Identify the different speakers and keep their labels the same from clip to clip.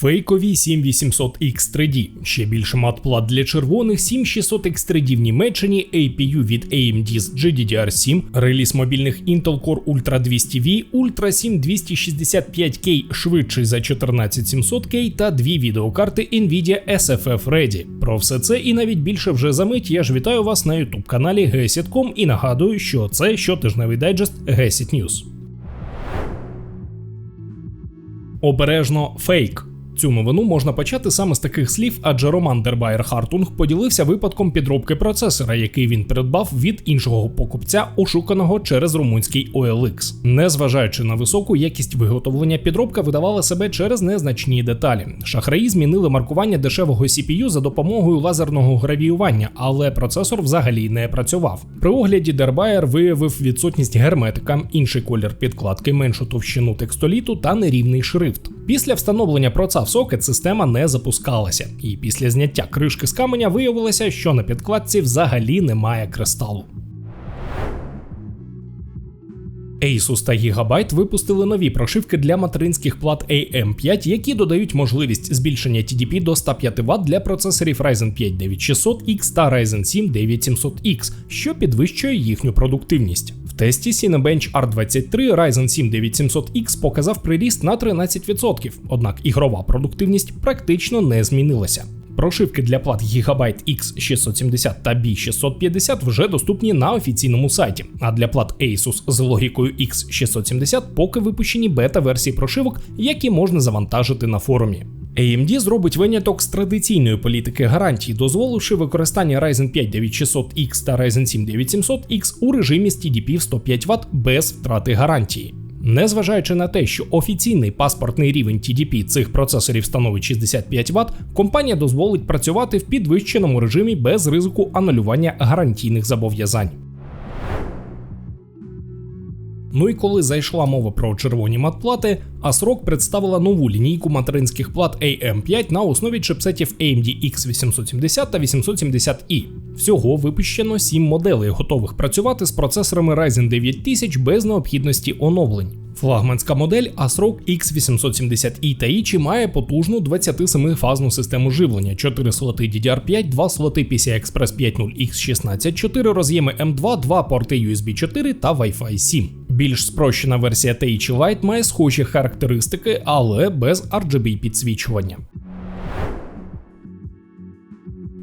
Speaker 1: Фейкові 7800X3D, ще більше матплат для червоних 7600X3D в Німеччині, APU від AMD з GDDR7, реліз мобільних Intel Core Ultra 200V, Ultra 7 265K швидший за 14700K та дві відеокарти Nvidia SFF Ready. Про все це і навіть більше вже за мить. Я ж вітаю вас на youtube каналі GESIT.com і нагадую, що це щотижневий дайджест GESIT News. Обережно фейк. Цю новину можна почати саме з таких слів, адже Роман Дербайер Хартунг поділився випадком підробки процесора, який він придбав від іншого покупця, ошуканого через румунський OLX. Незважаючи на високу якість виготовлення, підробка видавала себе через незначні деталі. Шахраї змінили маркування дешевого CPU за допомогою лазерного гравіювання, але процесор взагалі не працював. При огляді Дербайер виявив відсутність герметика, інший колір підкладки, меншу товщину текстоліту та нерівний шрифт. Після встановлення проца в сокет система не запускалася, і після зняття кришки з каменя виявилося, що на підкладці взагалі немає кристалу. Asus та Gigabyte випустили нові прошивки для материнських плат AM5, які додають можливість збільшення TDP до 105 Вт для процесорів Ryzen 5 9600X та Ryzen 7 9700X, що підвищує їхню продуктивність. Тесті Cinebench R23 Ryzen 7 9700X показав приріст на 13%, однак ігрова продуктивність практично не змінилася. Прошивки для плат Gigabyte X670 та B650 вже доступні на офіційному сайті, а для плат Asus з логікою X670 поки випущені бета-версії прошивок, які можна завантажити на форумі. AMD зробить виняток з традиційної політики гарантій, дозволивши використання Ryzen 5 9600X та Ryzen 7 9700X у режимі з TDP в 105 Вт без втрати гарантії. Незважаючи на те, що офіційний паспортний рівень TDP цих процесорів становить 65 Вт, компанія дозволить працювати в підвищеному режимі без ризику анулювання гарантійних зобов'язань. Ну і коли зайшла мова про червоні матплати, ASRock представила нову лінійку материнських плат AM5 на основі чипсетів AMD X870 та 870i. Всього випущено 7 моделей, готових працювати з процесорами Ryzen 9000 без необхідності оновлень. Флагманська модель ASRock X870i та Ichi має потужну 27-фазну систему живлення, 4 слоти DDR5, 2 слоти PCI Express 5.0 X16, 4 роз'єми M2, 2 порти USB 4 та Wi-Fi 7. Більш спрощена версія TH Lite має схожі характеристики, але без RGB підсвічування.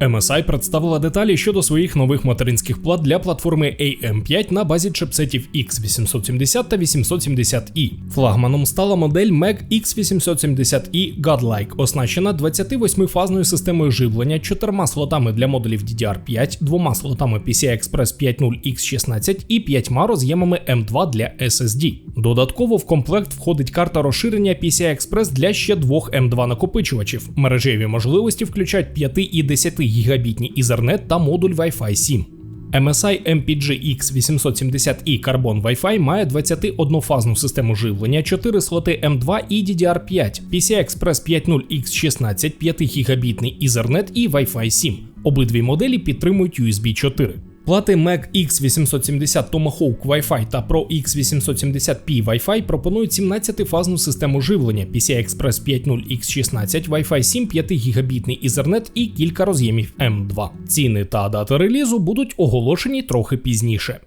Speaker 1: MSI представила деталі щодо своїх нових материнських плат для платформи AM5 на базі чипсетів X870 та 870i. Флагманом стала модель MEG X870i Godlike, оснащена 28-фазною системою живлення, 4 слотами для модулів DDR5, двома слотами PCI Express 5.0 X16 і 5 роз'ємами M2 для SSD. Додатково в комплект входить карта розширення PCI Express для ще двох M2 накопичувачів. Мережеві можливості включають 5 і 10 гігабітні Ethernet та модуль Wi-Fi 7. MSI MPG X870i Carbon Wi-Fi має 21-фазну систему живлення, 4 слоти M2 і DDR5, PCI Express 5.0 X16, 5 гігабітний Ethernet і Wi-Fi 7. Обидві моделі підтримують USB 4. Плати Mac X870 Tomahawk Wi-Fi та Pro X870p Wi-Fi пропонують 17-фазну систему живлення PCI Express 5.0 X16, Wi-Fi 7, 5 гігабітний Ethernet і кілька роз'ємів M2. Ціни та дата релізу будуть оголошені трохи пізніше.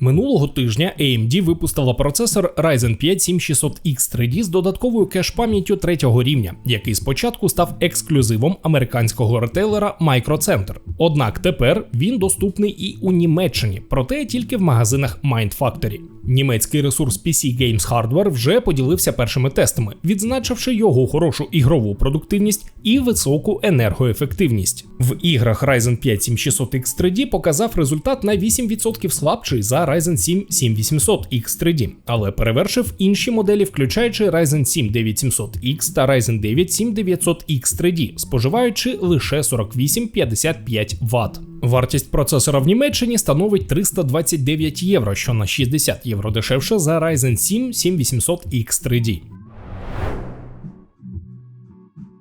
Speaker 1: Минулого тижня AMD випустила процесор Ryzen 5 7600X3D з додатковою кеш-пам'яттю третього рівня, який спочатку став ексклюзивом американського ретейлера Microcenter. Однак тепер він доступний і у Німеччині, проте тільки в магазинах Mind Factory. Німецький ресурс PC Games Hardware вже поділився першими тестами, відзначивши його хорошу ігрову продуктивність і високу енергоефективність. В іграх Ryzen 5 7600X3D показав результат на 8% слабший за Ryzen 7 7800X3D, але перевершив інші моделі, включаючи Ryzen 7 9700X та Ryzen 9 7900X3D, споживаючи лише 48-55 Вт. Вартість процесора в Німеччині становить 329 євро, що на 60 євро дешевше за Ryzen 7 7800X3D.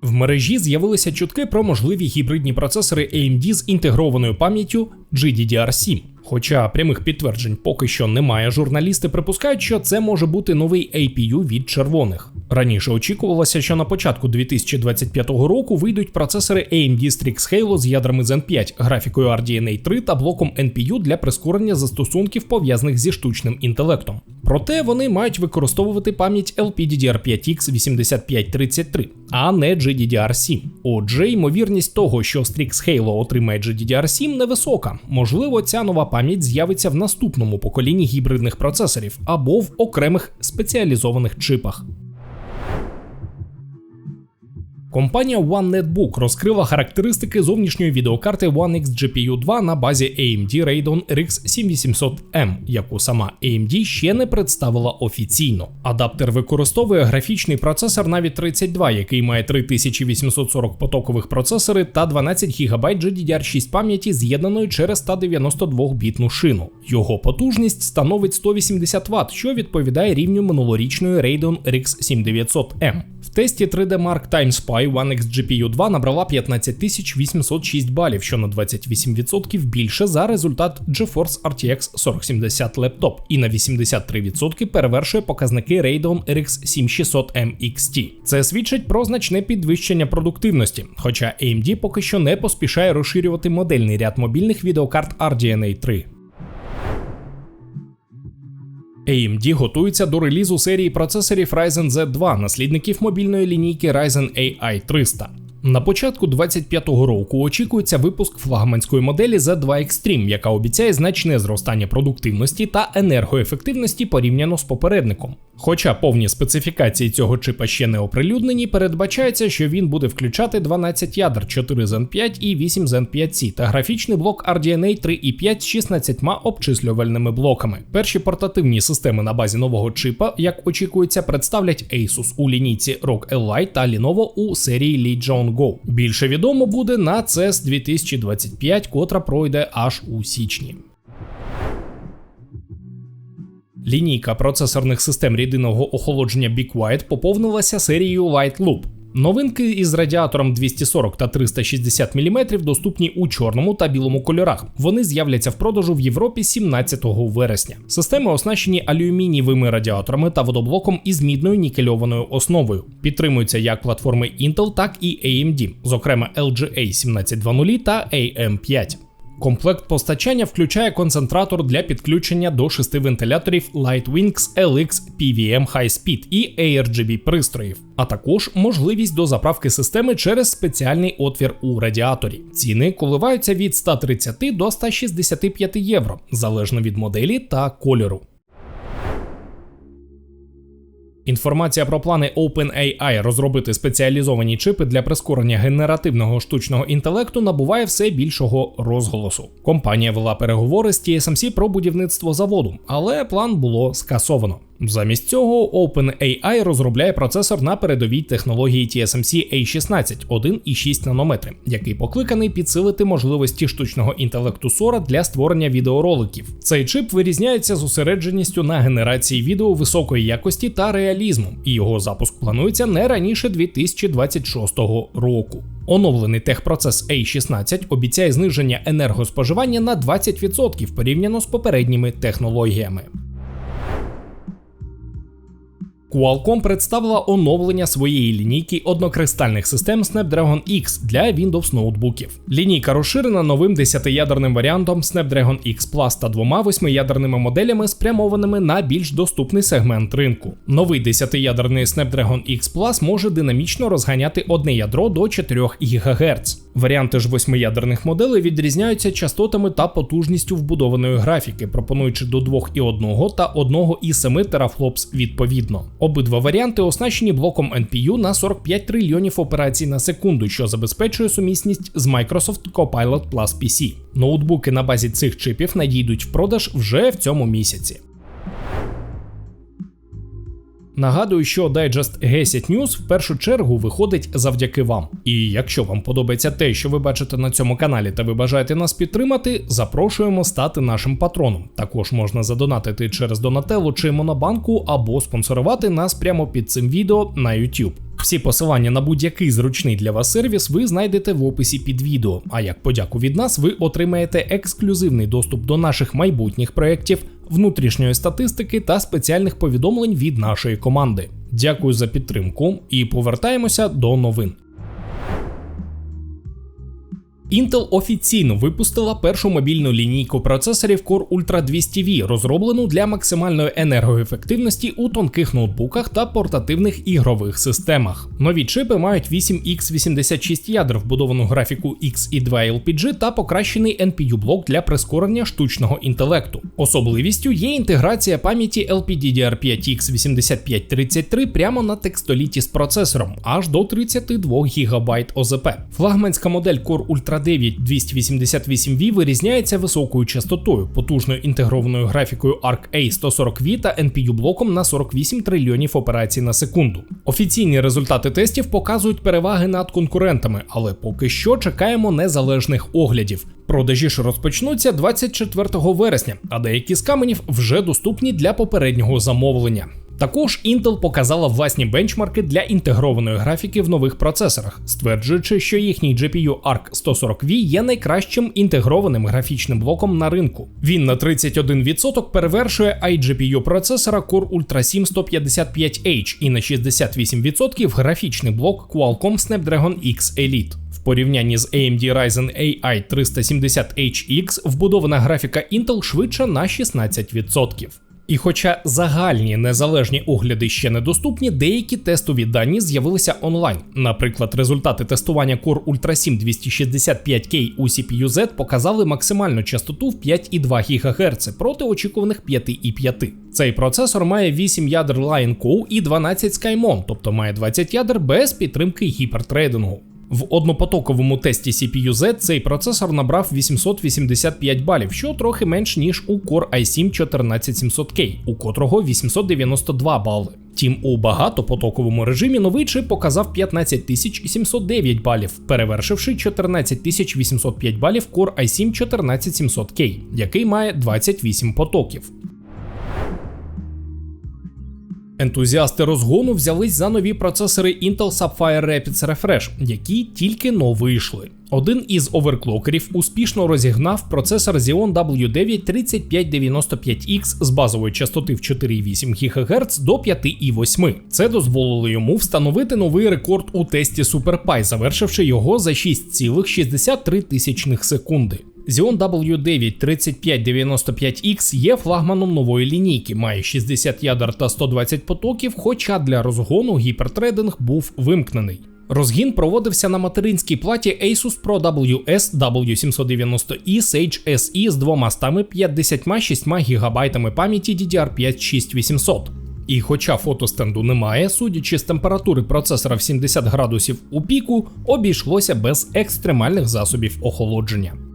Speaker 1: В мережі з'явилися чутки про можливі гібридні процесори AMD з інтегрованою пам'яттю GDDR7. Хоча прямих підтверджень поки що немає, журналісти припускають, що це може бути новий APU від червоних. Раніше очікувалося, що на початку 2025 року вийдуть процесори AMD Strix Halo з ядрами Zen 5, графікою RDNA 3 та блоком NPU для прискорення застосунків пов'язаних зі штучним інтелектом. Проте вони мають використовувати пам'ять LPDDR5X 8533, а не GDDR7. Отже, ймовірність того, що Strix Halo отримає GDDR7 невисока. Можливо, ця нова пам'ять з'явиться в наступному поколінні гібридних процесорів або в окремих спеціалізованих чипах. Компанія One Netbook розкрила характеристики зовнішньої відеокарти One X GPU 2 на базі AMD Radeon RX 7800M, яку сама AMD ще не представила офіційно. Адаптер використовує графічний процесор Navi 32, який має 3840 потокових процесори та 12 ГБ GDDR6 пам'яті, з'єднаної через 192-бітну шину. Його потужність становить 180 Вт, що відповідає рівню минулорічної Radeon RX 7900M. В тесті 3D Mark Time Spy One X GPU 2 набрала 15806 балів, що на 28% більше за результат GeForce RTX 4070 Laptop і на 83% перевершує показники Radeon RX 7600M XT. Це свідчить про значне підвищення продуктивності, хоча AMD поки що не поспішає розширювати модельний ряд мобільних відеокарт RDNA 3. AMD готується до релізу серії процесорів Ryzen Z2, наслідників мобільної лінійки Ryzen AI 300. На початку 25-го року очікується випуск флагманської моделі Z2 Extreme, яка обіцяє значне зростання продуктивності та енергоефективності порівняно з попередником. Хоча повні специфікації цього чипа ще не оприлюднені, передбачається, що він буде включати 12 ядер, 4 Zen 5 і 8 Zen 5C та графічний блок RDNA 3.5 з 16 обчислювальними блоками. Перші портативні системи на базі нового чипа, як очікується, представлять Asus у лінійці ROG Ally та Lenovo у серії Legion Go. Більше відомо буде на CES 2025, котра пройде аж у січні. Лінійка процесорних систем рідинного охолодження BeQuiet поповнилася серією Light Loop. Новинки із радіатором 240 та 360 мм доступні у чорному та білому кольорах. Вони з'являться в продажу в Європі 17 вересня. Системи оснащені алюмінієвими радіаторами та водоблоком із мідною нікельованою основою. Підтримуються як платформи Intel, так і AMD, зокрема LGA 1720 та AM5. Комплект постачання включає концентратор для підключення до шести вентиляторів Lightwings LX PVM High Speed і ARGB пристроїв, а також можливість до заправки системи через спеціальний отвір у радіаторі. Ціни коливаються від 130 до 165 євро залежно від моделі та кольору. Інформація про плани OpenAI розробити спеціалізовані чипи для прискорення генеративного штучного інтелекту набуває все більшого розголосу. Компанія вела переговори з TSMC про будівництво заводу, але план було скасовано. Замість цього OpenAI розробляє процесор на передовій технології TSMC A16 1,6 нанометри, який покликаний підсилити можливості штучного інтелекту Sora для створення відеороликів. Цей чип вирізняється зосередженістю на генерації відео високої якості та реалізму, і його запуск планується не раніше 2026 року. Оновлений техпроцес A16 обіцяє зниження енергоспоживання на 20% порівняно з попередніми технологіями. Qualcomm представила оновлення своєї лінійки однокристальних систем Snapdragon X для Windows ноутбуків. Лінійка розширена новим 10-ядерним варіантом Snapdragon X Plus та двома 8-ядерними моделями, спрямованими на більш доступний сегмент ринку. Новий 10-ядерний Snapdragon X Plus може динамічно розганяти одне ядро до 4 ГГц. Варіанти ж восьмиядерних моделей відрізняються частотами та потужністю вбудованої графіки, пропонуючи до 2,1 та 1,7 терафлопс відповідно. Обидва варіанти оснащені блоком NPU на 45 трильйонів операцій на секунду, що забезпечує сумісність з Microsoft Copilot Plus PC. Ноутбуки на базі цих чипів надійдуть в продаж вже в цьому місяці. Нагадую, що дайджест G10 News в першу чергу виходить завдяки вам. І якщо вам подобається те, що ви бачите на цьому каналі, та ви бажаєте нас підтримати, запрошуємо стати нашим патроном. Також можна задонатити через Донателло чи Монобанку або спонсорувати нас прямо під цим відео на YouTube. Всі посилання на будь-який зручний для вас сервіс ви знайдете в описі під відео. А як подяку від нас, ви отримаєте ексклюзивний доступ до наших майбутніх проєктів, внутрішньої статистики та спеціальних повідомлень від нашої команди. Дякую за підтримку і повертаємося до новин. Intel офіційно випустила першу мобільну лінійку процесорів Core Ultra 200V, розроблену для максимальної енергоефективності у тонких ноутбуках та портативних ігрових системах. Нові чипи мають 8X86 ядер, вбудовану графіку X і 2 LPG та покращений NPU-блок для прискорення штучного інтелекту. Особливістю є інтеграція пам'яті LPDDR5X8533 прямо на текстоліті з процесором аж до 32 ГБ ОЗП. Флагманська модель Core Ultra 9 288V вирізняється високою частотою, потужною інтегрованою графікою Arc A140V та NPU блоком на 48 трильйонів операцій на секунду. Офіційні результати тестів показують переваги над конкурентами, але поки що чекаємо незалежних оглядів. Продажі ж розпочнуться 24 вересня, а деякі з каменів вже доступні для попереднього замовлення. Також Intel показала власні бенчмарки для інтегрованої графіки в нових процесорах, стверджуючи, що їхній GPU Arc 140V є найкращим інтегрованим графічним блоком на ринку. Він на 31% перевершує iGPU процесора Core Ultra 7 155H і на 68% графічний блок Qualcomm Snapdragon X Elite. В порівнянні з AMD Ryzen AI 370HX вбудована графіка Intel швидша на 16%. І хоча загальні незалежні огляди ще недоступні, деякі тестові дані з'явилися онлайн. Наприклад, результати тестування Core Ultra 7 265K у CPU-Z показали максимальну частоту в 5,2 ГГц проти очікуваних 5,5. Цей процесор має 8 ядер Lion Co і 12 SkyMon, тобто має 20 ядер без підтримки гіпертрейдингу. В однопотоковому тесті CPU-Z цей процесор набрав 885 балів, що трохи менш ніж у Core i7 14700K, у котрого 892 бали. Тім у багатопотоковому режимі новий чип показав 15709 балів, перевершивши 14805 балів Core i7 14700K, який має 28 потоків. Ентузіасти розгону взялись за нові процесори Intel Sapphire Rapids Refresh, які тільки но вийшли. Один із оверклокерів успішно розігнав процесор Xeon W9 3595X з базової частоти в 4,8 ГГц до 5,8. Це дозволило йому встановити новий рекорд у тесті SuperPi, завершивши його за 6,63 секунди. Xeon W9 3595X є флагманом нової лінійки, має 60 ядер та 120 потоків, хоча для розгону гіпертрейдинг був вимкнений. Розгін проводився на материнській платі Asus Pro WS W790E Sage SE з 256 ГБ пам'яті DDR5 6800. І хоча фотостенду немає, судячи з температури процесора в 70 градусів у піку, обійшлося без екстремальних засобів охолодження.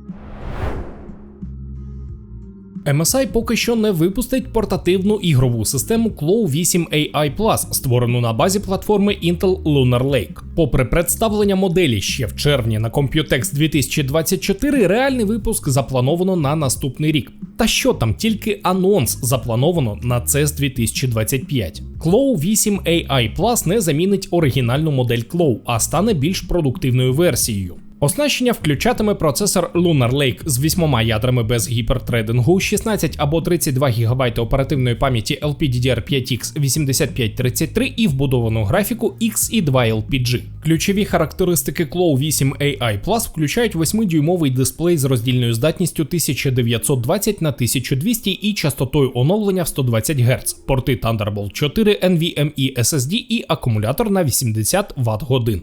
Speaker 1: MSI поки що не випустить портативну ігрову систему Claw 8 AI Plus, створену на базі платформи Intel Lunar Lake. Попри представлення моделі ще в червні на Computex 2024, реальний випуск заплановано на наступний рік. Та що там, тільки анонс заплановано на CES 2025. Claw 8 AI Plus не замінить оригінальну модель Claw, а стане більш продуктивною версією. Оснащення включатиме процесор Lunar Lake з 8 ядрами без гіпертрейдингу, 16 або 32 ГБ оперативної пам'яті LPDDR5X 8533 і вбудовану графіку X2 LPG. Ключові характеристики Claw 8 AI Plus включають 8-дюймовий дисплей з роздільною здатністю 1920 на 1200 і частотою оновлення в 120 Гц, порти Thunderbolt 4, NVMe SSD і акумулятор на 80 Вт годин.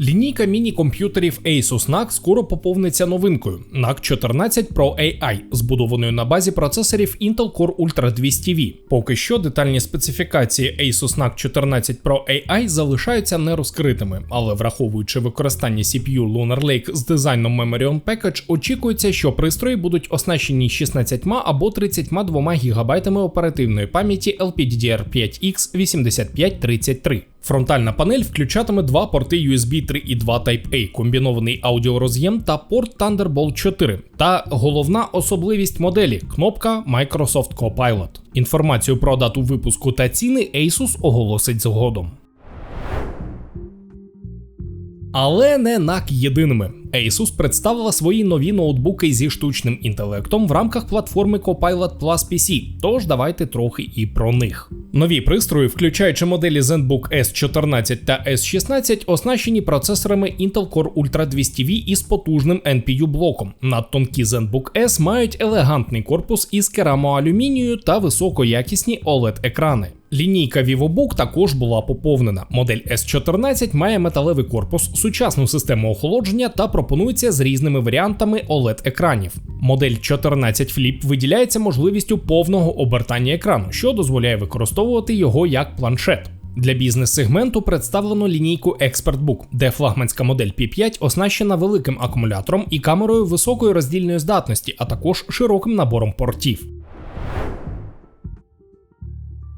Speaker 1: Лінійка міні-комп'ютерів Asus NUC скоро поповниться новинкою NUC 14 Pro AI, збудованою на базі процесорів Intel Core Ultra 200V. Поки що детальні специфікації Asus NUC 14 Pro AI залишаються нерозкритими, але враховуючи використання CPU Lunar Lake з дизайном Memory on Package, очікується, що пристрої будуть оснащені 16 або 32 ГБ оперативної пам'яті LPDDR5X 8533. Фронтальна панель включатиме два порти USB 3.2 Type-A, комбінований аудіороз'єм та порт Thunderbolt 4. Та головна особливість моделі кнопка Microsoft Copilot. Інформацію про дату випуску та ціни Asus оголосить згодом. Але не NAC єдиними. Asus представила свої нові ноутбуки зі штучним інтелектом в рамках платформи Copilot Plus PC, тож давайте трохи і про них. Нові пристрої, включаючи моделі ZenBook S14 та S16, оснащені процесорами Intel Core Ultra 200V із потужним NPU блоком. Надтонкі ZenBook S мають елегантний корпус із керамоалюмінію та високоякісні OLED-екрани. Лінійка VivoBook також була поповнена. Модель S14 має металевий корпус, сучасну систему охолодження та пропонується з різними варіантами OLED-екранів. Модель 14 Flip виділяється можливістю повного обертання екрану, що дозволяє використовувати його як планшет. Для бізнес-сегменту представлено лінійку ExpertBook, де флагманська модель P5 оснащена великим акумулятором і камерою високої роздільної здатності, а також широким набором портів.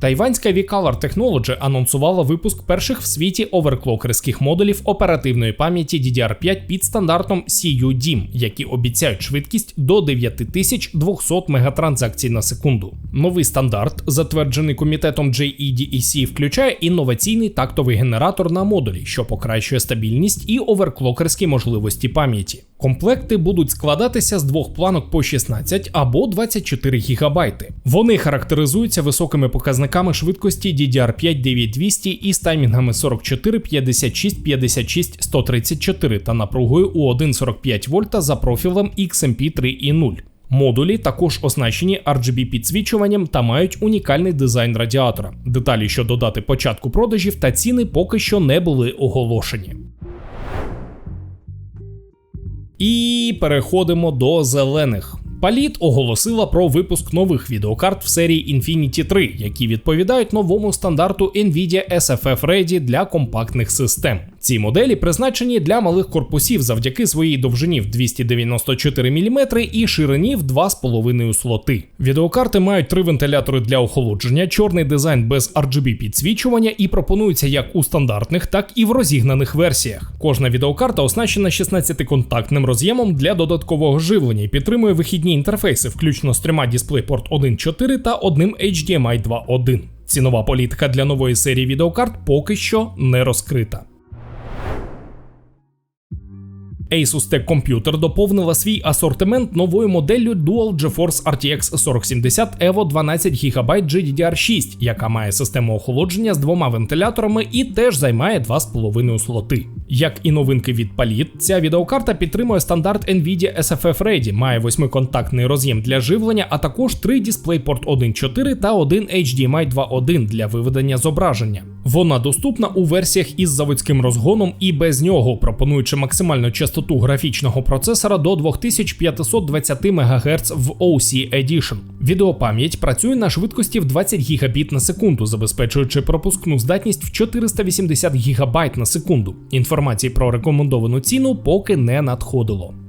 Speaker 1: Тайванська V-Color Technology анонсувала випуск перших в світі оверклокерських модулів оперативної пам'яті DDR5 під стандартом CU-DIMM, які обіцяють швидкість до 9200 мегатранзакцій на секунду. Новий стандарт, затверджений комітетом JEDEC, включає інноваційний тактовий генератор на модулі, що покращує стабільність і оверклокерські можливості пам'яті. Комплекти будуть складатися з двох планок по 16 або 24 ГБ. Вони характеризуються високими показниками швидкості DDR5 9200 із таймінгами 44, 56, 56, 134 та напругою у 1,45 вольта за профілем XMP 3.0. Модулі також оснащені RGB підсвічуванням та мають унікальний дизайн радіатора. Деталі щодо дати початку продажів та ціни поки що не були оголошені. І переходимо до зелених. Паліт оголосила про випуск нових відеокарт в серії Infinity 3, які відповідають новому стандарту Nvidia SFF Ready для компактних систем. Ці моделі призначені для малих корпусів завдяки своїй довжині в 294 мм і ширині в 2,5 слоти. Відеокарти мають три вентилятори для охолодження, чорний дизайн без RGB підсвічування і пропонуються як у стандартних, так і в розігнаних версіях. Кожна відеокарта оснащена 16-контактним роз'ємом для додаткового живлення і підтримує вихідні інтерфейси, включно з трьома DisplayPort 1.4 та одним HDMI 2.1. Цінова політика для нової серії відеокарт поки що не розкрита. Asus Tech Computer доповнила свій асортимент новою моделлю Dual GeForce RTX 4070 Evo 12 ГБ GDDR6, яка має систему охолодження з двома вентиляторами і теж займає 2,5 слоти. Як і новинки від Palit, ця відеокарта підтримує стандарт Nvidia SFF Ready, має восьмиконтактний роз'єм для живлення, а також три DisplayPort 1.4 та один HDMI 2.1 для виведення зображення. Вона доступна у версіях із заводським розгоном і без нього, пропонуючи максимальну частоту графічного процесора до 2520 МГц в OC Edition. Відеопам'ять працює на швидкості в 20 Гбіт на секунду, забезпечуючи пропускну здатність в 480 ГБ на секунду. Інформації про рекомендовану ціну поки не надходило.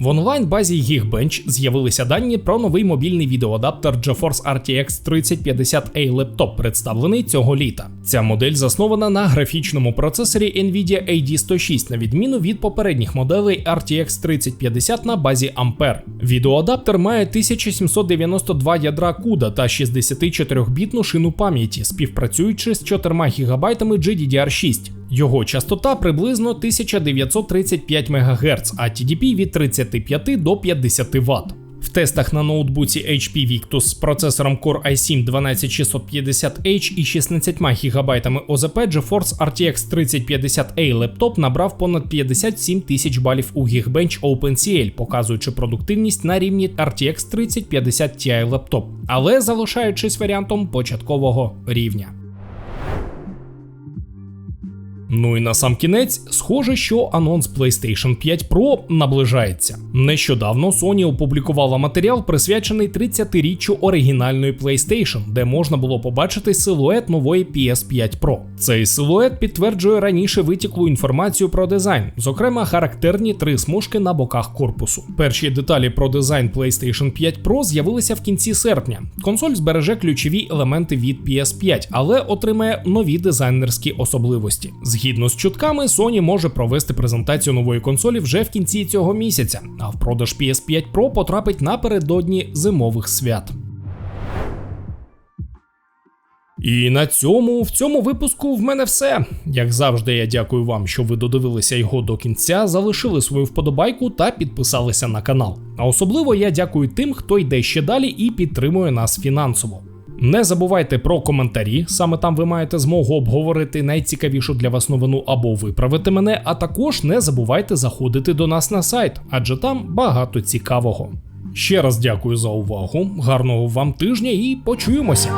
Speaker 1: В онлайн-базі Geekbench з'явилися дані про новий мобільний відеоадаптер GeForce RTX 3050A Laptop, представлений цього літа. Ця модель заснована на графічному процесорі Nvidia AD106, на відміну від попередніх моделей RTX 3050 на базі Ampere. Відеоадаптер має 1792 ядра CUDA та 64-бітну шину пам'яті, співпрацюючи з 4 ГБ GDDR6. Його частота приблизно 1935 МГц, а TDP від 35 до 50 Вт. В тестах на ноутбуці HP Victus з процесором Core i7 12650H і 16 ГБ ОЗП GeForce RTX 3050A лептоп набрав понад 57 тисяч балів у Geekbench OpenCL, показуючи продуктивність на рівні RTX 3050 Ti лептоп, але залишаючись варіантом початкового рівня. Ну і на сам кінець, схоже, що анонс PlayStation 5 Pro наближається. Нещодавно Sony опублікувала матеріал, присвячений 30-річчю оригінальної PlayStation, де можна було побачити силует нової PS5 Pro. Цей силует підтверджує раніше витіклу інформацію про дизайн, зокрема характерні три смужки на боках корпусу. Перші деталі про дизайн PlayStation 5 Pro з'явилися в кінці серпня. Консоль збереже ключові елементи від PS5, але отримає нові дизайнерські особливості. Згідно з чутками, Sony може провести презентацію нової консолі вже в кінці цього місяця, а в продаж PS5 Pro потрапить напередодні зимових свят. І на цьому, в цьому випуску в мене все. Як завжди, я дякую вам, що ви додивилися його до кінця, залишили свою вподобайку та підписалися на канал. А особливо я дякую тим, хто йде ще далі і підтримує нас фінансово. Не забувайте про коментарі, саме там ви маєте змогу обговорити найцікавішу для вас новину або виправити мене. А також не забувайте заходити до нас на сайт, адже там багато цікавого. Ще раз дякую за увагу, гарного вам тижня і почуємося!